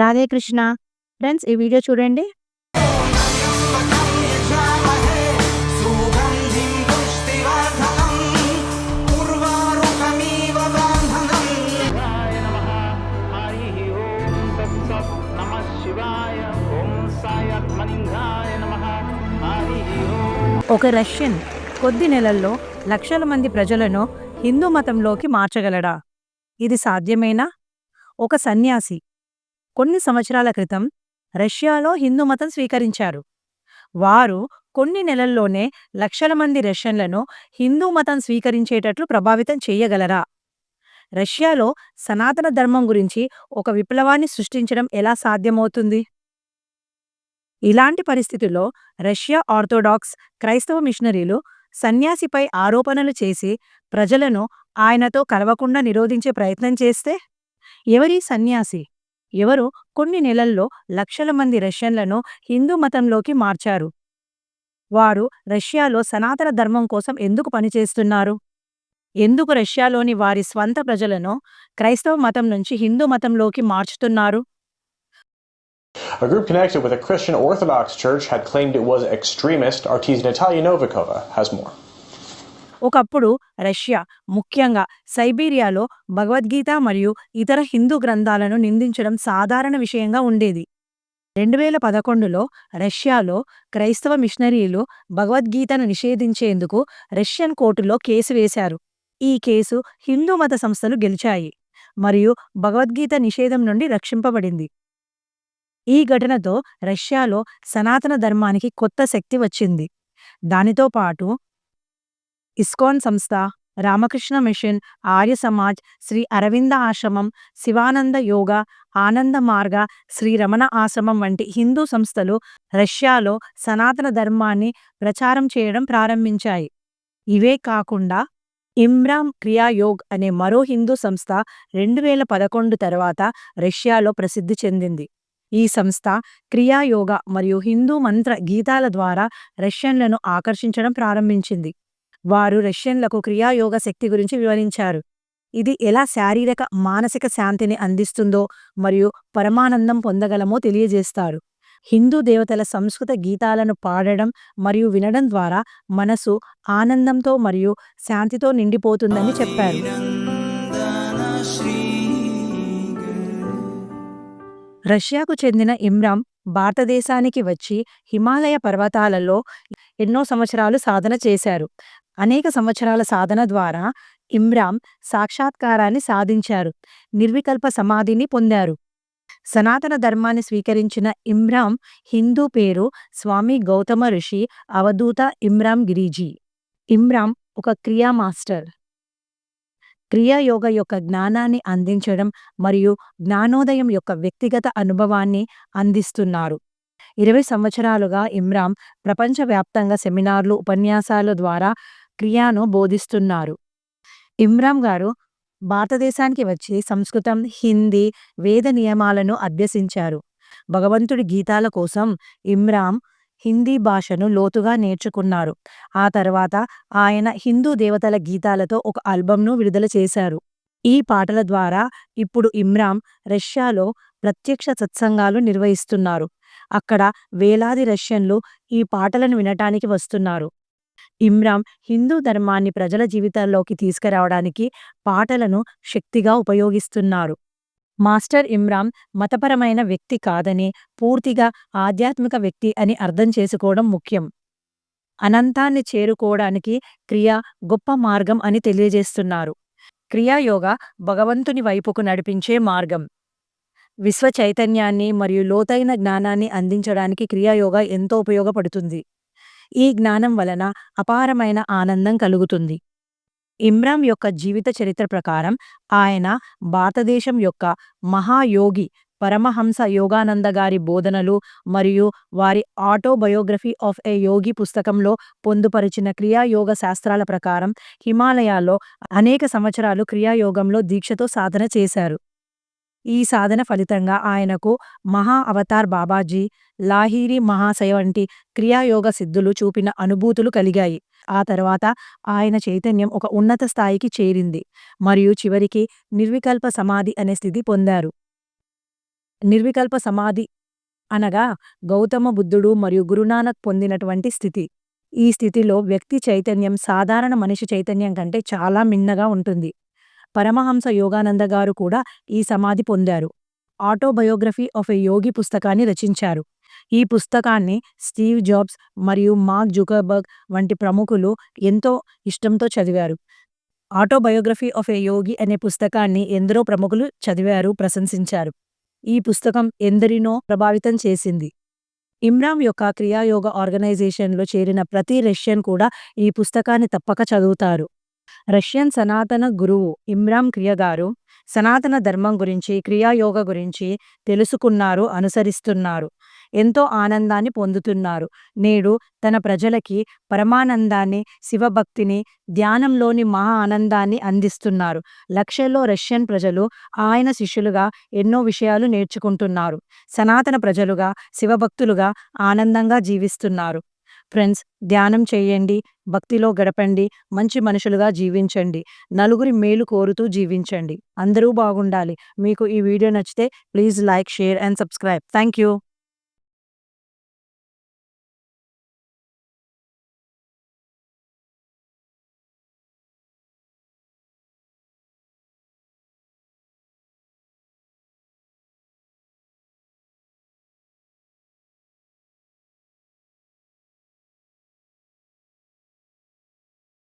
Radhe Krishna. Friends ఈ video చూడండి. ఒక రష్యన్ కొద్ది నెలల్లో లక్షల మంది ప్రజలను హిందూ మతంలోకి మార్చగలడా? ఇది సాధ్యమేనా? ఒక సన్యాసి కొన్ని సంవత్సరాల క్రితం రష్యాలో హిందూ మతం స్వీకరించారు. వారు కొన్ని నెలల్లోనే లక్షల మంది రష్యన్లను హిందూ మతం స్వీకరించేటట్లు ప్రభావితం చేయగలరా? రష్యాలో సనాతన ధర్మం గురించి ఒక విప్లవాన్ని సృష్టించడం ఎలా సాధ్యమవుతుంది? ఇలాంటి పరిస్థితుల్లో రష్యా ఆర్థోడాక్స్ క్రైస్తవ మిషనరీలు సన్యాసిపై ఆరోపణలు చేసి ప్రజలను ఆయనతో కలవకుండా నిరోధించే ప్రయత్నం చేస్తే? ఎవరి సన్యాసి? ఎవరు కొన్ని నెలల్లో లక్షల మంది రష్యన్లను హిందూ మతంలోకి మార్చారు వారు రష్యాలో సనాతన ధర్మం కోసం ఎందుకు పనిచేస్తున్నారు ఎందుకు రష్యాలోని వారి స్వంత ప్రజలను క్రైస్తవ మతం నుంచి హిందూ మతంలోకి మార్చుతున్నారు A group connected with a Christian Orthodox church had claimed it was extremist. Artist Natalia Novikova has more. ఒకప్పుడు రష్యా ముఖ్యంగా సైబీరియాలో భగవద్గీత మరియు ఇతర హిందూ గ్రంథాలను నిందించడం సాధారణ విషయంగా ఉండేది. రెండు వేల పదకొండులో రష్యాలో క్రైస్తవ మిషనరీలు భగవద్గీతను నిషేధించేందుకు రష్యన్ కోర్టులో కేసు వేశారు. ఈ కేసు హిందూ మత సంస్థలు గెలిచాయి మరియు భగవద్గీత నిషేధం నుండి రక్షింపబడింది. ఈ ఘటనతో రష్యాలో సనాతన ధర్మానికి కొత్త శక్తి వచ్చింది. దానితో పాటు ఇస్కాన్ సంస్థ రామకృష్ణ మిషన్ ఆర్య సమాజ్ శ్రీ అరవింద ఆశ్రమం శివానంద యోగ ఆనంద మార్గ శ్రీ రమణ ఆశ్రమం వంటి హిందూ సంస్థలు రష్యాలో సనాతన ధర్మాన్ని ప్రచారం చేయడం ప్రారంభించాయి. ఇవే కాకుండా ఇమ్రామ్ క్రియాయోగ్ అనే మరో హిందూ సంస్థ రెండు వేల పదకొండు తర్వాత రష్యాలో ప్రసిద్ధి చెందింది. ఈ సంస్థ క్రియాయోగ మరియు హిందూ మంత్ర గీతాల ద్వారా రష్యన్లను ఆకర్షించడం ప్రారంభించింది. వారు రష్యన్లకు క్రియాయోగ శక్తి గురించి వివరించారు. ఇది ఎలా శారీరక మానసిక శాంతిని అందిస్తుందో మరియు పరమానందం పొందగలమో తెలియజేస్తారు. హిందూ దేవతల సంస్కృత గీతాలను పాడడం మరియు వినడం ద్వారా మనసు ఆనందంతో మరియు శాంతితో నిండిపోతుందని చెప్పారు. రష్యాకు చెందిన ఇమ్రామ్ భారతదేశానికి వచ్చి హిమాలయ పర్వతాలలో ఎన్నో సంవత్సరాలు సాధన చేశారు. అనేక సంవత్సరాల సాధన ద్వారా ఇమ్రామ్ సాక్షాత్కారాన్ని సాధించారు. నిర్వికల్ప సమాధిని పొందారు. సనాతన ధర్మాన్ని స్వీకరించిన ఇమ్రామ్ హిందూ పేరు స్వామి గౌతమ ఋషి అవధూత ఇమ్రామ్ గిరిజీ. ఇమ్రామ్ ఒక క్రియా మాస్టర్. క్రియాయోగ యొక్క జ్ఞానాన్ని అందించడం మరియు జ్ఞానోదయం యొక్క వ్యక్తిగత అనుభవాన్ని అందిస్తున్నారు. ఇరవై సంవత్సరాలుగా ఇమ్రామ్ ప్రపంచవ్యాప్తంగా సెమినార్లు ఉపన్యాసాల ద్వారా క్రియాను బోధిస్తున్నారు. ఇమ్రామ్ గారు భారతదేశానికి వచ్చి సంస్కృతం హిందీ వేద నియమాలను అభ్యసించారు. భగవంతుడి గీతాల కోసం ఇమ్రామ్ హిందీ భాషను లోతుగా నేర్చుకున్నారు. ఆ తర్వాత ఆయన హిందూ దేవతల గీతాలతో ఒక ఆల్బంను విడుదల చేశారు. ఈ పాటల ద్వారా ఇప్పుడు ఇమ్రామ్ రష్యాలో ప్రత్యక్ష సత్సంగాలు నిర్వహిస్తున్నారు. అక్కడ వేలాది రష్యన్లు ఈ పాటలను వినటానికి వస్తున్నారు. ఇమ్రామ్ హిందూ ధర్మాన్ని ప్రజల జీవితాల్లోకి తీసుకురావడానికి పాటలను శక్తిగా ఉపయోగిస్తున్నారు. మాస్టర్ ఇమ్రామ్ మతపరమైన వ్యక్తి కాదని పూర్తిగా ఆధ్యాత్మిక వ్యక్తి అని అర్థం చేసుకోవడం ముఖ్యం. అనంతాన్ని చేరుకోవడానికి క్రియ గొప్ప మార్గం అని తెలియజేస్తున్నారు. క్రియాయోగ భగవంతుని వైపుకు నడిపించే మార్గం. విశ్వ చైతన్యాన్ని మరియు లోతైన జ్ఞానాన్ని అందించడానికి క్రియాయోగ ఎంతో ఉపయోగపడుతుంది. ఈ జ్ఞానం వలన అపారమైన ఆనందం కలుగుతుంది. ఇమ్రామ్ యొక్క జీవిత చరిత్ర ప్రకారం ఆయన భారతదేశం యొక్క మహాయోగి పరమహంస యోగానంద గారి బోధనలు మరియు వారి ఆటోబయోగ్రఫీ ఆఫ్ ఏ యోగి పుస్తకంలో పొందుపరిచిన క్రియాయోగ శాస్త్రాల ప్రకారం హిమాలయాల్లో అనేక సంవత్సరాలు క్రియాయోగంలో దీక్షతో సాధన చేశారు. ఈ సాధన ఫలితంగా ఆయనకు మహా అవతార్ బాబాజీ లాహిరి మహాశయ వంటి క్రియాయోగ సిద్ధులు చూపిన అనుభూతులు కలిగాయి. ఆ తర్వాత ఆయన చైతన్యం ఒక ఉన్నత స్థాయికి చేరింది మరియు చివరికి నిర్వికల్ప సమాధి అనే స్థితి పొందారు. నిర్వికల్ప సమాధి అనగా గౌతమ బుద్ధుడు మరియు గురునానక్ పొందినటువంటి స్థితి. ఈ స్థితిలో వ్యక్తి చైతన్యం సాధారణ మనిషి చైతన్యం కంటే చాలా మిన్నగా ఉంటుంది. పరమహంస యోగానంద గారు కూడా ఈ సమాధి పొందారు. ఆటోబయోగ్రఫీ ఆఫ్ ఎ యోగి పుస్తకాన్ని రచించారు. ఈ పుస్తకాన్ని స్టీవ్ జాబ్స్ మరియు మార్క్ జుకర్బర్గ్ వంటి ప్రముఖులు ఎంతో ఇష్టంతో చదివారు. ఆటోబయోగ్రఫీ ఆఫ్ ఎ యోగి అనే పుస్తకాన్ని ఎందరో ప్రముఖులు చదివారు ప్రశంసించారు. ఈ పుస్తకం ఎందరినో ప్రభావితం చేసింది. ఇమ్రామ్ యొక్క క్రియాయోగ ఆర్గనైజేషన్లో చేరిన ప్రతి రష్యన్ కూడా ఈ పుస్తకాన్ని తప్పక చదువుతారు. రష్యన్ సనాతన గురువు ఇమ్రామ్ క్రియ గారు సనాతన ధర్మం గురించి క్రియాయోగ గురించి తెలుసుకున్నారు అనుసరిస్తున్నారు. ఎంతో ఆనందాన్ని పొందుతున్నారు. నేడు తన ప్రజలకి పరమానందాన్ని శివభక్తిని ధ్యానంలోని మహా ఆనందాన్ని అందిస్తున్నారు. లక్షల్లో రష్యన్ ప్రజలు ఆయన శిష్యులుగా ఎన్నో విషయాలు నేర్చుకుంటున్నారు. సనాతన ప్రజలుగా శివభక్తులుగా ఆనందంగా జీవిస్తున్నారు. ఫ్రెండ్స్ ధ్యానం చేయండి భక్తిలో గడపండి మంచి మనుషులుగా జీవించండి నలుగురి మేలు కోరుతూ జీవించండి. అందరూ బాగుండాలి. మీకు ఈ వీడియో నచ్చితే please like share and subscribe. Thank you